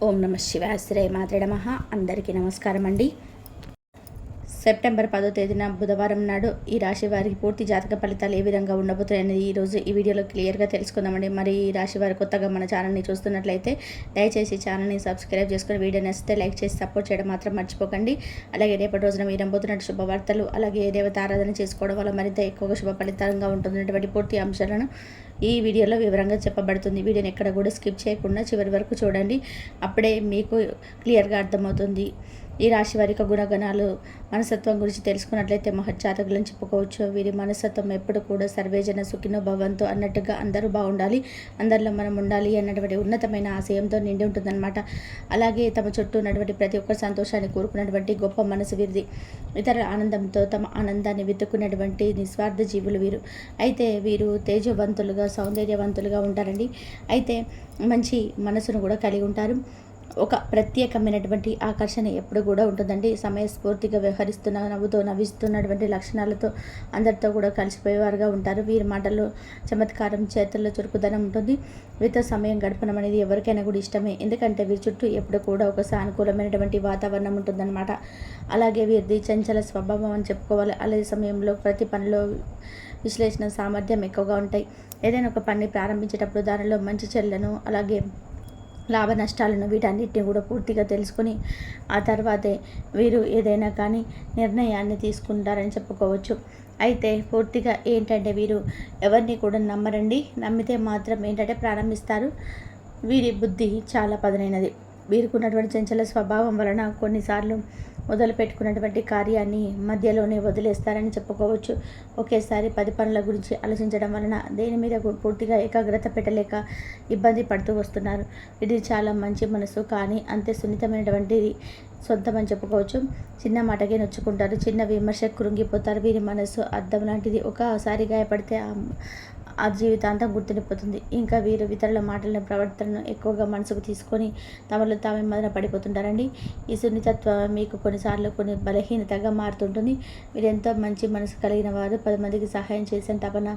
ఓం నమ శివాశ్రయ శ్రీ అందరికీ నమస్కారం అండి సెప్టెంబర్ పదో తేదీన బుధవారం నాడు ఈ రాశి వారికి పూర్తి జాతక ఫలితాలు ఏ విధంగా ఉండబోతున్నాయనేది ఈరోజు ఈ వీడియోలో క్లియర్గా తెలుసుకుందామండి. మరి ఈ రాశి వారు కొత్తగా మన ఛానల్ని చూస్తున్నట్లయితే దయచేసి ఛానల్ని సబ్స్క్రైబ్ చేసుకుని వీడియో నచ్చితే లైక్ చేసి సపోర్ట్ చేయడం మాత్రం మర్చిపోకండి. అలాగే రేపటి రోజున మీరు నమ్ముతున్నట్టు శుభవార్తలు అలాగే ఏ దేవత ఆరాధన చేసుకోవడం వల్ల మరింత ఎక్కువగా శుభ ఫలితంగా ఉంటున్నటువంటి పూర్తి అంశాలను ఈ వీడియోలో వివరంగా చెప్పబడుతుంది. వీడియోని ఎక్కడ కూడా స్కిప్ చేయకుండా చివరి వరకు చూడండి. అప్పుడే మీకు క్లియర్గా అర్థమవుతుంది. ఈ రాశి వారి గుణగణాలు మనసత్వం గురించి తెలుసుకున్నట్లయితే మహర్జాతకులను చెప్పుకోవచ్చు. వీరి మనసత్వం ఎప్పుడు కూడా సర్వేజన సుఖినో భవంతు అన్నట్టుగా అందరూ బాగుండాలి అందరిలో మనం ఉండాలి అన్నటువంటి ఉన్నతమైన ఆశయంతో నిండి ఉంటుందన్నమాట. అలాగే తమ చుట్టూ ఉన్నటువంటి ప్రతి ఒక్క సంతోషాన్ని కోరుకున్నటువంటి గొప్ప మనసు వీరిది. ఇతరుల ఆనందంతో తమ ఆనందాన్ని వెతుక్కున్నటువంటి నిస్వార్థ జీవులు వీరు. అయితే వీరు తేజవంతులుగా సౌందర్యవంతులుగా ఉంటారండి. అయితే మంచి మనసును కూడా కలిగి ఉంటారు. ఒక ప్రత్యేకమైనటువంటి ఆకర్షణ ఎప్పుడు కూడా ఉంటుందండి. సమయస్ఫూర్తిగా వ్యవహరిస్తున్న నవ్వుతో నవ్విస్తున్నటువంటి లక్షణాలతో అందరితో కూడా కలిసిపోయేవారుగా ఉంటారు. వీరి మాటల్లో చమత్కారం చేతుల్లో చురుకుదనం ఉంటుంది. వీరితో సమయం గడపడం అనేది ఎవరికైనా కూడా ఇష్టమే. ఎందుకంటే వీరి చుట్టూ ఎప్పుడు కూడా ఒక సానుకూలమైనటువంటి వాతావరణం ఉంటుందన్నమాట. అలాగే వీరిది చంచల స్వభావం అని చెప్పుకోవాలి. అదే సమయంలో ప్రతి పనిలో విశ్లేషణ సామర్థ్యం ఎక్కువగా ఉంటాయి. ఏదైనా ఒక పని ప్రారంభించేటప్పుడు దానిలో మంచి చెల్లను అలాగే లాభ నష్టాలను వీటన్నిటిని కూడా పూర్తిగా తెలుసుకొని ఆ తర్వాతే వీరు ఏదైనా కానీ నిర్ణయాన్ని తీసుకుంటారని చెప్పుకోవచ్చు. అయితే పూర్తిగా ఏంటంటే వీరు ఎవరిని కూడా నమ్మరండి. నమ్మితే మాత్రం ఏంటంటే ప్రారంభిస్తారు. వీరి బుద్ధి చాలా పదునైనది. వీరుకున్నటువంటి చంచల స్వభావం వలన కొన్నిసార్లు మొదలుపెట్టుకున్నటువంటి కార్యాన్ని మధ్యలోనే వదిలేస్తారని చెప్పుకోవచ్చు. ఒకేసారి పది పనుల గురించి ఆలోచించడం వలన దేని మీద పూర్తిగా ఏకాగ్రత పెట్టలేక ఇబ్బంది పడుతూ వస్తున్నారు. ఇది చాలా మంచి మనసు కానీ అంతే సున్నితమైనటువంటిది సొంతమని చెప్పుకోవచ్చు. చిన్న మాటకే నొచ్చుకుంటారు. చిన్న విమర్శ కృంగిపోతారు. వీరి మనసు అర్థం లాంటిది ఒకసారి గాయపడితే ఆ జీవితాంతం గుర్తుండిపోతుంది. ఇంకా వీరు ఇతరుల మాటలను ప్రవర్తనను ఎక్కువగా మనసుకు తీసుకొని తమలో తామే మదన పడిపోతుంటారండి ఈ సున్నితత్వం మీకు కొన్నిసార్లు కొన్ని బలహీనతగా మారుతుంటుంది. మీరు ఎంతో మంచి మనసు కలిగిన వారు పది మందికి సహాయం చేసిన తపన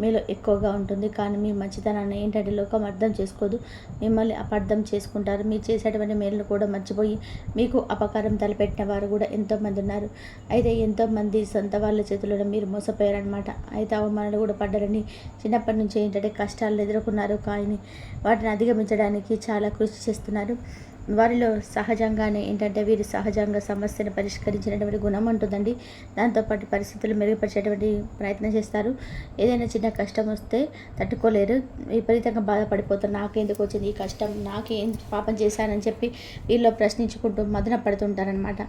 మీలో ఎక్కువగా ఉంటుంది. కానీ మీ మంచితనాన్ని ఏంటంటే లోకం అర్థం చేసుకోదు. మిమ్మల్ని అపార్థం చేసుకుంటారు. మీరు చేసేటువంటి మేలును కూడా మర్చిపోయి మీకు అపకారం తలపెట్టిన వారు కూడా ఎంతోమంది ఉన్నారు. అయితే ఎంతోమంది సొంత వాళ్ళ చేతుల్లో మీరు మోసపోయారనమాట అయితే అవమానాలు కూడా పడ్డారని చిన్నప్పటి నుంచి ఏంటంటే కష్టాలు ఎదుర్కొన్నారు. కానీ వాటిని అధిగమించడానికి చాలా కృషి చేస్తున్నారు. వారిలో సహజంగానే ఏంటంటే వీరు సహజంగా సమస్యను పరిష్కరించినటువంటి గుణం ఉంటుందండి. దాంతోపాటు పరిస్థితులు మెరుగుపరిచేటువంటి ప్రయత్నం చేస్తారు. ఏదైనా చిన్న కష్టం వస్తే తట్టుకోలేరు. విపరీతంగా బాధపడిపోతారు. నాకెందుకు వచ్చింది ఈ కష్టం? నాకేం పాపం చేశానని చెప్పి వీళ్ళు ప్రశ్నించుకుంటూ మదన పడుతుంటారనమాట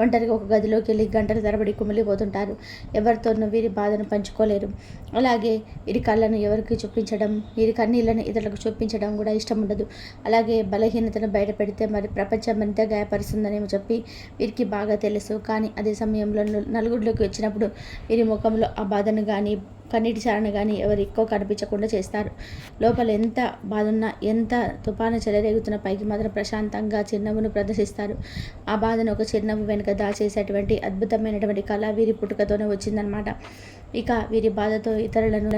ఒంటరిగా ఒక గదిలోకి వెళ్ళి గంటల తరబడి కుమిలిపోతుంటారు. ఎవరితోనూ వీరి బాధను పంచుకోలేరు. అలాగే వీరి కళ్ళను ఎవరికి చూపించడం వీరి కన్నీళ్ళను ఇతరులకు చూపించడం కూడా ఇష్టం ఉండదు. అలాగే బలహీనతను బయట పెడితే మరి ప్రపంచం ఎంత గాయపరుస్తుందనేమో చెప్పి వీరికి బాగా తెలుసు. కానీ అదే సమయంలో నలుగురిలోకి వచ్చినప్పుడు వీరి ముఖంలో ఆ బాధను కానీ కన్నీటి చారణ కానీ ఎవరు ఎక్కువ కనిపించకుండా చేస్తారు. లోపల ఎంత బాధ ఉన్నా ఎంత తుఫాను చెలరేగుతున్న పైకి మాత్రం ప్రశాంతంగా చిరునవ్వును ప్రదర్శిస్తారు. ఆ బాధను ఒక చిరునవ్వు వెనుక దాచేసేటువంటి అద్భుతమైనటువంటి కళ వీరి పుట్టుకతోనే వచ్చిందనమాట. ఇక వీరి బాధతో ఇతరులను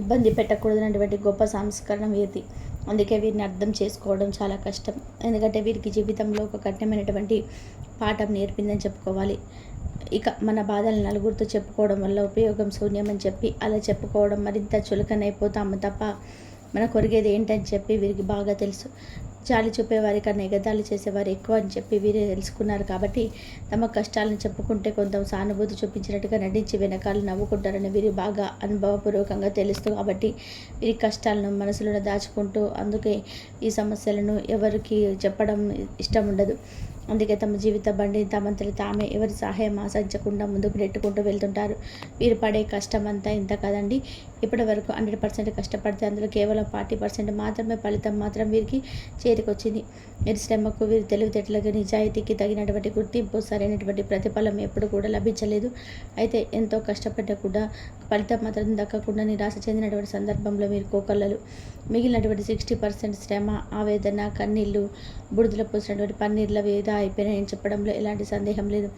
ఇబ్బంది పెట్టకూడదన్నటువంటి గొప్ప సంస్కరణ వీరిది. అందుకే వీరిని అర్థం చేసుకోవడం చాలా కష్టం. ఎందుకంటే వీరికి జీవితంలో ఒక కఠినమైనటువంటి పాఠం నేర్పిందని చెప్పుకోవాలి. ఇక మన బాధలు నలుగురితో చెప్పుకోవడం వల్ల ఉపయోగం శూన్యమని చెప్పి అలా చెప్పుకోవడం మరింత చులకనైపోతాము తప్ప మన కొరిగేది ఏంటని చెప్పి వీరికి బాగా తెలుసు. జాలి చూపేవారి కన్నా ఎగదాలు చేసేవారు ఎక్కువ అని చెప్పి వీరే తెలుసుకున్నారు కాబట్టి తమ కష్టాలను చెప్పుకుంటే కొంత సానుభూతి చూపించినట్టుగా నటించి వెనకాల నవ్వుకుంటారని వీరి బాగా అనుభవపూర్వకంగా తెలుస్తూ కాబట్టి వీరి కష్టాలను మనసులో దాచుకుంటూ అందుకే ఈ సమస్యలను ఎవరికి చెప్పడం ఇష్టం ఉండదు. అందుకే తమ జీవిత బండి తమంతలు తామే ఎవరి సహాయం ఆశించకుండా ముందుకు నెట్టుకుంటూ వెళ్తుంటారు. వీరు పడే కష్టం అంతా ఇంత కదండి. ఇప్పటి వరకు హండ్రెడ్ పర్సెంట్ కష్టపడితే అందులో కేవలం ఫార్టీ పర్సెంట్ మాత్రమే ఫలితం మాత్రం వీరికి చేతికొచ్చింది వీరి శ్రమకు వీరి తెలివితేటలకు నిజాయితీకి తగినటువంటి గుర్తింపు సరైనటువంటి ప్రతిఫలం ఎప్పుడు కూడా లభించలేదు. అయితే ఎంతో కష్టపడ్డా కూడా ఫలితం మాత్రం దక్కకుండా నిరాశ చెందినటువంటి సందర్భంలో మీరు కోకళ్ళలు మిగిలినటువంటి సిక్స్టీ పర్సెంట్ శ్రమ ఆవేదన కన్నీళ్ళు బుడిదల పోసినటువంటి పన్నీర్ల వేద అయిపోయినాయని చెప్పడంలో ఎలాంటి సందేహం లేదు.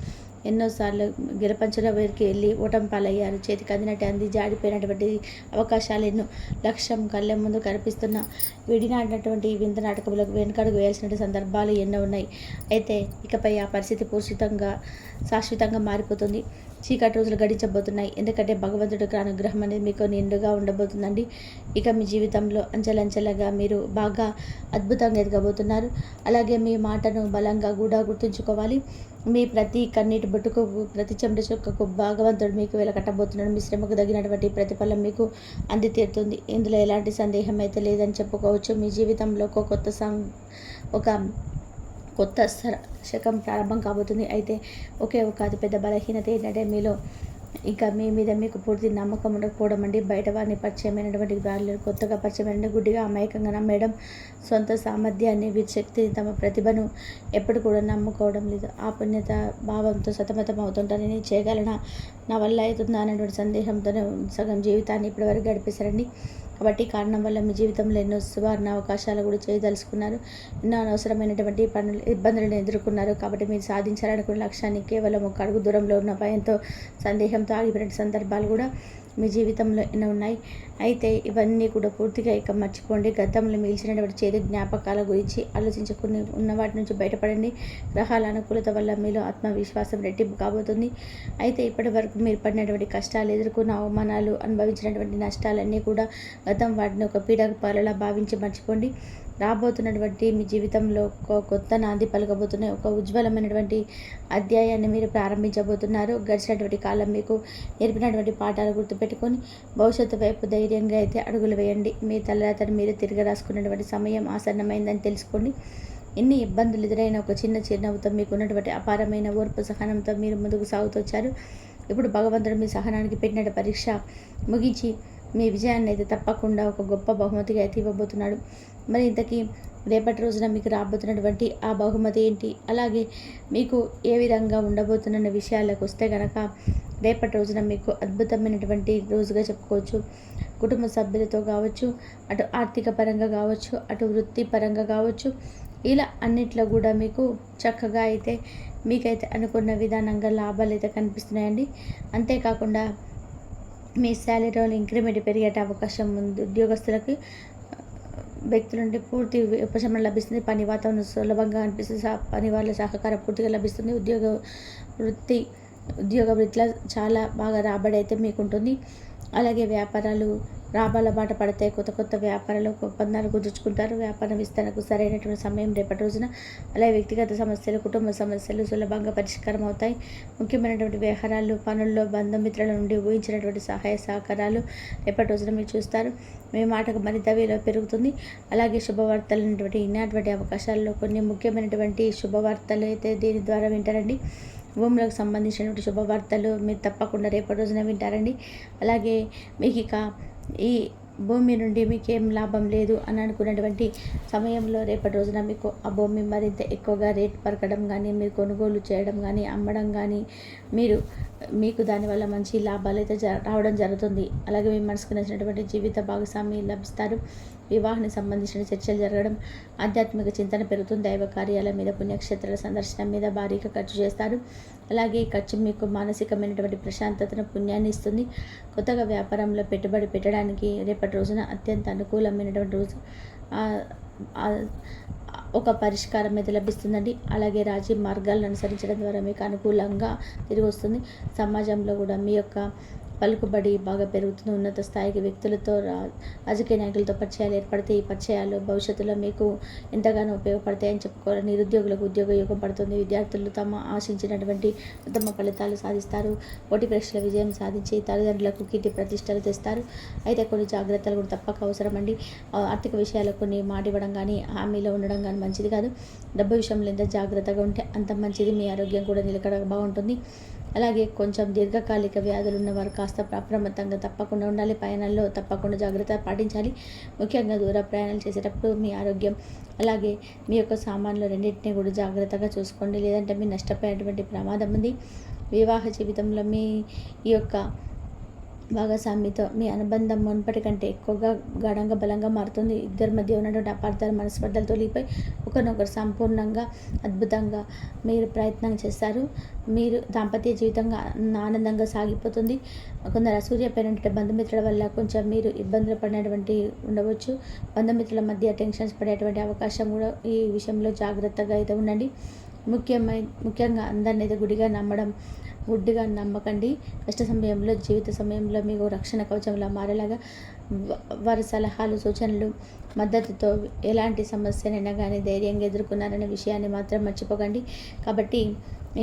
ఎన్నోసార్లు గిరపంచుల వైరికి వెళ్ళి ఓటం పాలయ్యారు. చేతికి అందినట్టు అంది. జాడిపోయినటువంటి అవకాశాలు ఎన్నో. లక్ష్యం కళ్ళ ముందు కనిపిస్తున్న విడినాడినటువంటి వింత నాటకములకు వెనుకడుగు వేయాల్సిన సందర్భాలు ఎన్నో ఉన్నాయి. అయితే ఇకపై ఆ పరిస్థితి పూర్తితంగా శాశ్వతంగా మారిపోతుంది. చీకటి రోజులు గడిచబోతున్నాయి. ఎందుకంటే భగవంతుడికి అనుగ్రహం అనేది మీకు నిండుగా ఉండబోతుందండి. ఇక మీ జీవితంలో అంచెలంచెలుగా మీరు బాగా అద్భుతంగా ఎదగబోతున్నారు. అలాగే మీ మాటను బలంగా కూడా గుర్తుంచుకోవాలి. మీ ప్రతి కన్నీటి బొట్టుకు ప్రతి చెమట చుక్కకు భగవంతుడు మీకు వెలకట్టబోతున్నాడు మీ శ్రమకు తగినటువంటి ప్రతిఫలం మీకు అంది తీరుతుంది ఇందులో ఎలాంటి సందేహం అయితే లేదని చెప్పుకోవచ్చు. మీ జీవితంలో ఒక కొత్త సం ఒక కొత్త శకం ప్రారంభం కాబోతుంది. అయితే ఒకే ఒక అతిపెద్ద బలహీనత ఏంటంటే మీలో ఇంకా మీ మీద మీకు పూర్తి నమ్మకం ఉండకపోవడం అండి. బయట వారిని పరిచయమైనటువంటి వాళ్ళు కొత్తగా పరిచయమైన గుడ్డిగా అమాయకంగా నమ్మేయడం సొంత సామర్థ్యాన్ని శక్తిని తమ ప్రతిభను ఎప్పుడు కూడా నమ్ముకోవడం లేదు. ఆ పుణ్యత భావంతో సతమతం అవుతుంటాను నేను చేయగలనా? నా వల్ల అవుతుందా? అనేటువంటి సందేహంతోనే సగం జీవితాన్ని ఇప్పటివరకు గడిపేశారండి. కాబట్టి కారణం వల్ల మీ జీవితంలో ఎన్నో సువర్ణ అవకాశాలు కూడా చేయదలుచుకున్నారు ఎన్నో అనవసరమైనటువంటి పనులు ఇబ్బందులను ఎదుర్కొన్నారు. కాబట్టి మీరు సాధించాలనుకున్న లక్ష్యాన్ని కేవలం ఒక అడుగు దూరంలో ఉన్న భయంతో సందేహంతో ఆగిపోయిన సందర్భాలు కూడా మీ జీవితంలో ఎన్నో ఉన్నాయి. అయితే ఇవన్నీ కూడా పూర్తిగా ఇక మర్చిపోండి. గతంలో మిగిలిచినటువంటి చేదు జ్ఞాపకాల గురించి ఆలోచించుకుని ఉన్న వాటి నుంచి బయటపడండి. గ్రహాల అనుకూలత వల్ల మీలో ఆత్మవిశ్వాసం రెట్టింపు కాబోతుంది. అయితే ఇప్పటి వరకు మీరు పడినటువంటి కష్టాలు ఎదుర్కొన్న అవమానాలు అనుభవించినటువంటి నష్టాలన్నీ కూడా గతం వాటిని ఒక పీడక పాలలా భావించి మర్చిపోండి. రాబోతున్నటువంటి మీ జీవితంలో ఒక కొత్త నాంది పలకబోతున్న ఒక ఉజ్వలమైనటువంటి అధ్యాయాన్ని మీరు ప్రారంభించబోతున్నారు. గడిచినటువంటి కాలం మీకు నేర్పినటువంటి పాఠాలు గుర్తుపెట్టుకొని భవిష్యత్తు వైపు ధైర్యంగా అయితే అడుగులు వేయండి. మీ తలరాతను మీరు తిరిగి రాసుకున్నటువంటి సమయం ఆసన్నమైందని తెలుసుకోండి. ఎన్ని ఇబ్బందులు ఎదురైన ఒక చిన్న చిరునవ్వుతో మీకు ఉన్నటువంటి అపారమైన ఓర్పు సహనంతో మీరు ముందుకు సాగుతూ వచ్చారు. ఇప్పుడు భగవంతుడు మీ సహనానికి పెట్టిన పరీక్ష ముగించి మీ విజయాన్ని అయితే తప్పకుండా ఒక గొప్ప బహుమతిగా అయితే ఇవ్వబోతున్నాడు. మరి ఇంతకీ రేపటి రోజున మీకు రాబోతున్నటువంటి ఆ బహుమతి ఏంటి? అలాగే మీకు ఏ విధంగా ఉండబోతున్న విషయాలకు వస్తే కనుక రేపటి రోజున మీకు అద్భుతమైనటువంటి రోజుగా చెప్పుకోవచ్చు. కుటుంబ సభ్యులతో కావచ్చు అటు ఆర్థిక పరంగా కావచ్చు అటు వృత్తిపరంగా కావచ్చు ఇలా అన్నిట్లో కూడా మీకు చక్కగా అయితే మీకైతే అనుకున్న విధానంగా లాభాలు అయితే కనిపిస్తున్నాయండి. అంతేకాకుండా మీ శాలరీలో ఇంక్రిమెంట్ పెరిగే అవకాశం ఉంది. ఉద్యోగస్తులకి వ్యక్తుల నుండి పూర్తి ఉపశమనం లభిస్తుంది. పని వాతావరణం సులభంగా అనిపిస్తుంది. పని వాళ్ళ సహకారం పూర్తిగా లభిస్తుంది. ఉద్యోగ వృత్తి ఉద్యోగ వృత్తిలో చాలా బాగా రాబడి అయితే మీకు ఉంటుంది అలాగే వ్యాపారాలు లాభాల బాట పడతాయి కొత్త కొత్త వ్యాపారాలు ఒప్పందాలు కుదుర్చుకుంటారు వ్యాపారం విస్తరణకు సరైనటువంటి సమయం రేపటి రోజున. అలాగే వ్యక్తిగత సమస్యలు కుటుంబ సమస్యలు సులభంగా పరిష్కారం అవుతాయి. ముఖ్యమైనటువంటి వ్యవహారాలు పనుల్లో బంధుమిత్రుల నుండి ఊహించినటువంటి సహాయ సహకారాలు రేపటి రోజున మీరు చూస్తారు. మీ మాటకు మరింత విలువ పెరుగుతుంది. అలాగే శుభవార్తలు అనేటువంటి ఇన్నటువంటి అవకాశాల్లో కొన్ని ముఖ్యమైనటువంటి శుభవార్తలు అయితే దీని ద్వారా వింటారండి. భూములకు సంబంధించినటువంటి శుభవార్తలు మీరు తప్పకుండా రేపటి రోజున వింటారండి. అలాగే మీకు ఇక ఈ భూమి నుండి మీకు ఏం లాభం లేదు అని అనుకున్నటువంటి సమయంలో రేపటి రోజున మీకు ఆ భూమి మరింత ఎక్కువగా రేట్ పరకడం కానీ మీరు కొనుగోలు చేయడం కానీ అమ్మడం కానీ మీరు మీకు దానివల్ల మంచి లాభాలు అయితే రావడం జరుగుతుంది. అలాగే మీ మనసుకు నచ్చినటువంటి జీవిత భాగస్వామి లభిస్తారు. వివాహానికి సంబంధించిన చర్చలు జరగడం ఆధ్యాత్మిక చింతన పెరుగుతుంది. దైవ కార్యాల మీద పుణ్యక్షేత్రాల సందర్శన మీద భారీగా ఖర్చు చేస్తారు. అలాగే ఖర్చు మీకు మానసికమైనటువంటి ప్రశాంతతను పుణ్యాన్ని ఇస్తుంది. కొత్తగా వ్యాపారంలో పెట్టుబడి పెట్టడానికి రేపటి రోజున అత్యంత అనుకూలమైనటువంటి రోజు. ఒక పరిష్కారం అయితే లభిస్తుందండి. అలాగే రాజీ మార్గాలను అనుసరించడం ద్వారా మీకు అనుకూలంగా తిరిగి వస్తుంది. సమాజంలో కూడా మీ యొక్క పలుకుబడి బాగా పెరుగుతుంది ఉన్నత స్థాయికి వ్యక్తులతో రాజకీయ నాయకులతో పరిచయాలు ఏర్పడితే ఈ పరిచయాలు భవిష్యత్తులో మీకు ఎంతగానో ఉపయోగపడతాయని చెప్పుకోవాలి. నిరుద్యోగులకు ఉద్యోగ యోగం పడుతుంది. విద్యార్థులు తమ ఆశించినటువంటి ఉత్తమ ఫలితాలు సాధిస్తారు. పోటీ పరీక్షల విజయం సాధించి తల్లిదండ్రులకు కీర్తి ప్రతిష్టలు తెస్తారు. అయితే కొన్ని జాగ్రత్తలు కూడా తప్పక అవసరమండి. ఆర్థిక విషయాలు కొన్ని మాటివ్వడం కానీ హామీలో ఉండడం కానీ మంచిది కాదు. డబ్బు విషయంలో ఎంత జాగ్రత్తగా ఉంటే అంత మంచిది. మీ ఆరోగ్యం కూడా నిలకడ బాగుంటుంది. అలాగే కొంచెం దీర్ఘకాలిక వ్యాధులు ఉన్నవారు కాస్త అప్రమత్తంగా తప్పకుండా ఉండాలి. ప్రయాణాల్లో తప్పకుండా జాగ్రత్త పాటించాలి. ముఖ్యంగా దూర ప్రయాణాలు చేసేటప్పుడు మీ ఆరోగ్యం అలాగే మీ యొక్క సామాన్లు రెండింటినీ కూడా జాగ్రత్తగా చూసుకోండి. లేదంటే మీ నష్టపోయేటువంటి ప్రమాదం ఉంది. వివాహ జీవితంలో మీ ఈ యొక్క భాగస్వామితో మీ అనుబంధం మునుపటి కంటే ఎక్కువగా గాఢంగా బలంగా మారుతుంది. ఇద్దరి మధ్య ఉన్నటువంటి అపార్థాలు మనస్పర్ధలు తొలిగిపోయి ఒకరినొకరు సంపూర్ణంగా అద్భుతంగా మీరు ప్రయత్నం చేస్తారు. మీరు దాంపత్య జీవితంగా ఆనందంగా సాగిపోతుంది. కొందరు అసూర్యపోయినటువంటి బంధుమిత్రుల వల్ల కొంచెం మీరు ఇబ్బందులు పడినటువంటి ఉండవచ్చు. బంధుమిత్రుల మధ్య టెన్షన్స్ పడేటువంటి అవకాశం కూడా ఈ విషయంలో జాగ్రత్తగా అయితే ఉండండి. ముఖ్యమైన ముఖ్యంగా అందరిని అయితే గుడిగా నమ్మడం గుడ్డిగా నమ్మకండి. కష్ట సమయంలో జీవిత సమయంలో మీకు రక్షణ కవచంలా మారేలాగా వారి సలహాలు సూచనలు మద్దతుతో ఎలాంటి సమస్యనైనా కానీ ధైర్యంగా ఎదుర్కొన్నారనే విషయాన్ని మాత్రం మర్చిపోకండి. కాబట్టి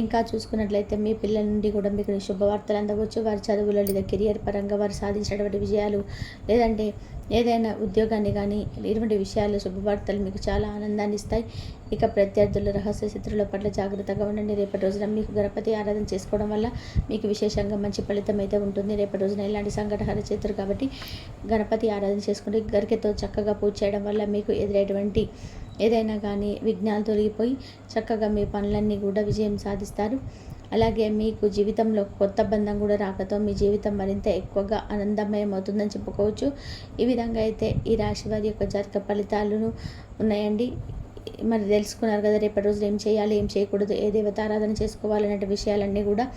ఇంకా చూసుకున్నట్లయితే మీ పిల్లల నుండి కూడా మీకు శుభవార్తలు అందవచ్చు. వారి చదువులో లేదా కెరియర్ పరంగా వారు సాధించినటువంటి విజయాలు లేదంటే ఏదైనా ఉద్యోగాన్ని కానీ ఇటువంటి విషయాలు శుభవార్తలు మీకు చాలా ఆనందాన్ని ఇస్తాయి. ఇక ప్రత్యర్థులు రహస్య శత్రుల పట్ల జాగ్రత్తగా ఉండండి. రేపటి రోజున మీకు గణపతి ఆరాధన చేసుకోవడం వల్ల మీకు విశేషంగా మంచి ఫలితం అయితే ఉంటుంది. రేపటి రోజున ఇలాంటి సంఘటన చేతురు కాబట్టి గణపతి ఆరాధన చేసుకుంటే గరికెతో చక్కగా పూజ చేయడం వల్ల మీకు ఎదురైనటువంటి ఏదైనా కానీ విఘ్నాలు తొలగిపోయి చక్కగా మీ పనులన్నీ కూడా విజయం సాధిస్తారు. అలాగే మీకు జీవితంలో కొత్త బంధం కూడా రాకతో మీ జీవితం మరింత ఎక్కువగా ఆనందమయం అవుతుందని చెప్పుకోవచ్చు. ఈ విధంగా అయితే ఈ రాశి వారి యొక్క జాతక ఫలితాలను ఉన్నాయండి. మరి తెలుసుకున్నారు కదా రేపటి రోజులు ఏం చేయాలి ఏం చేయకూడదు ఏ దేవత ఆరాధన చేసుకోవాలనే విషయాలన్నీ కూడా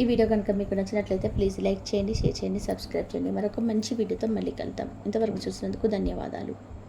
ఈ వీడియో కనుక మీకు నచ్చినట్లయితే ప్లీజ్ లైక్ చేయండి షేర్ చేయండి సబ్స్క్రైబ్ చేయండి. మరొక మంచి వీడియోతో మళ్ళీ కలుద్దాం. ఇంతవరకు చూసినందుకు ధన్యవాదాలు.